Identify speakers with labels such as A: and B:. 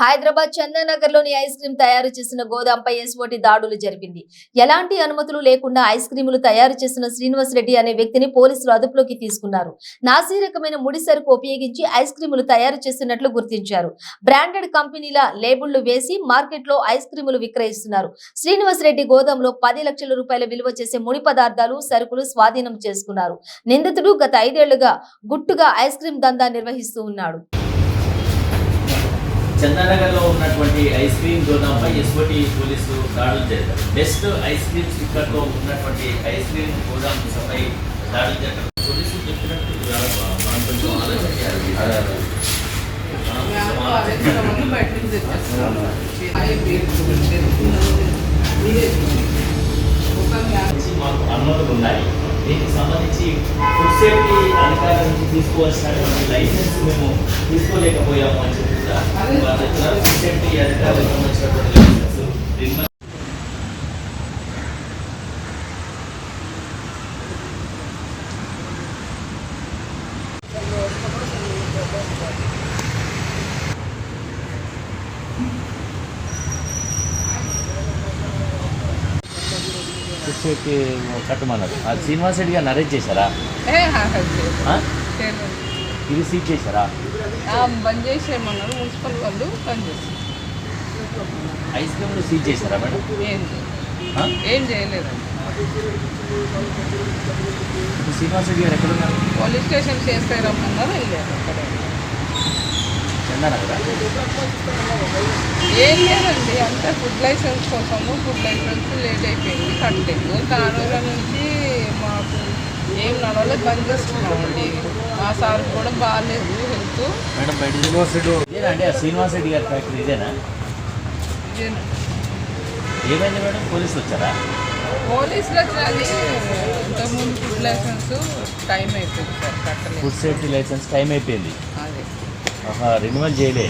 A: Hyderabad చందానగర్లోని ice cream తయారు చేసిన గోదాంపై SOT దాడులు జరిపింది. ఎలాంటి అనుమతులు లేకుండా ఐస్ క్రీములు తయారు చేసిన శ్రీనివాస్ రెడ్డి అనే వ్యక్తిని పోలీసులు అదుపులోకి తీసుకున్నారు. నాసీ రకమైన ముడి సరుకు ఉపయోగించి ఐస్ క్రీములు తయారు చేస్తున్నట్లు గుర్తించారు. బ్రాండెడ్ కంపెనీల లేబుళ్ళు వేసి మార్కెట్లో ఐస్ క్రీములు విక్రయిస్తున్నారు. శ్రీనివాస్ రెడ్డి గోదాంలో పది లక్షల రూపాయల విలువ చేసే ముడి పదార్థాలు సరుకులు స్వాధీనం చేసుకున్నారు. నిందితుడు గత ఐదేళ్ళుగా గుట్టుగా ఐస్ క్రీమ్ దందా నిర్వహిస్తూ ఉన్నాడు.
B: చందానగర్లో ఉన్నటువంటి ఐస్ క్రీమ్ గోదాంపై ఎస్ఓటి పోలీసు దాడులు చేశారు బెస్ట్ ఐస్ క్రీమ్ స్టిక్కర్తో ఉన్నటువంటి ఐస్ క్రీమ్ గోదాం పై దాడులు చేశారు పోలీసులు చెప్పినట్టు మనం కొంచెం ఆలోచన. మాకు అనుమతులు ఉన్నాయి. దీనికి సంబంధించి ఫుడ్ సేఫ్టీ అధికారుల నుంచి తీసుకోవాల్సినటువంటి లైసెన్స్ మేము తీసుకోలేకపోయాము అని సేఫ్టీ అధికారులకు సంబంధించినటువంటి లైసెన్స్ కట్టమన్నారు. శ్రీనివాస్ రెడ్డి గారిని అరెస్ట్ చేశారా? ఇది సీజ్ చేశారా
C: బంద్ చేసేయమన్నారు మున్సిపల్ వాళ్ళు బంద్ చేసి
B: ఐస్ క్రీమ్లు సీజ్ చేశారా మేడం?
C: ఏం? ఏం చేయలేదండి.
B: ఇప్పుడు శ్రీనివాస్ రెడ్డి గారు ఎక్కడున్నారు?
C: పోలీస్ స్టేషన్ చేస్తే రమ్మన్నారు వెళ్ళారు అక్కడే.
B: చందానగరా?
C: ఏం లేదండి అంతే ఫుడ్ లైసెన్స్ కోసము ఫుడ్ లైసెన్స్ లేట్ అయిపోయింది కట్టలేదు ఆ రోజుల నుంచి మాకు ఏం నడవలేదు బంద్ చేస్తున్నామండి. సార్ కూడా బాగాలేదు హెల్త్.
B: మేడం బయట శ్రీనివాస్ రెడ్డి ఆ శ్రీనివాస్ రెడ్డి గారి ఫ్యాక్టరీ ఇదేనా? ఏమైంది మేడం? పోలీసులు వచ్చారా?
C: పోలీసులు వచ్చినది ఇంతకుముందు ఫుడ్ లైసెన్స్ టైం అయిపోయింది సార్ కట్టలేదు.
B: ఫుడ్ సేఫ్టీ లైసెన్స్ టైం అయిపోయింది. రెన్యువల్ చేయలే.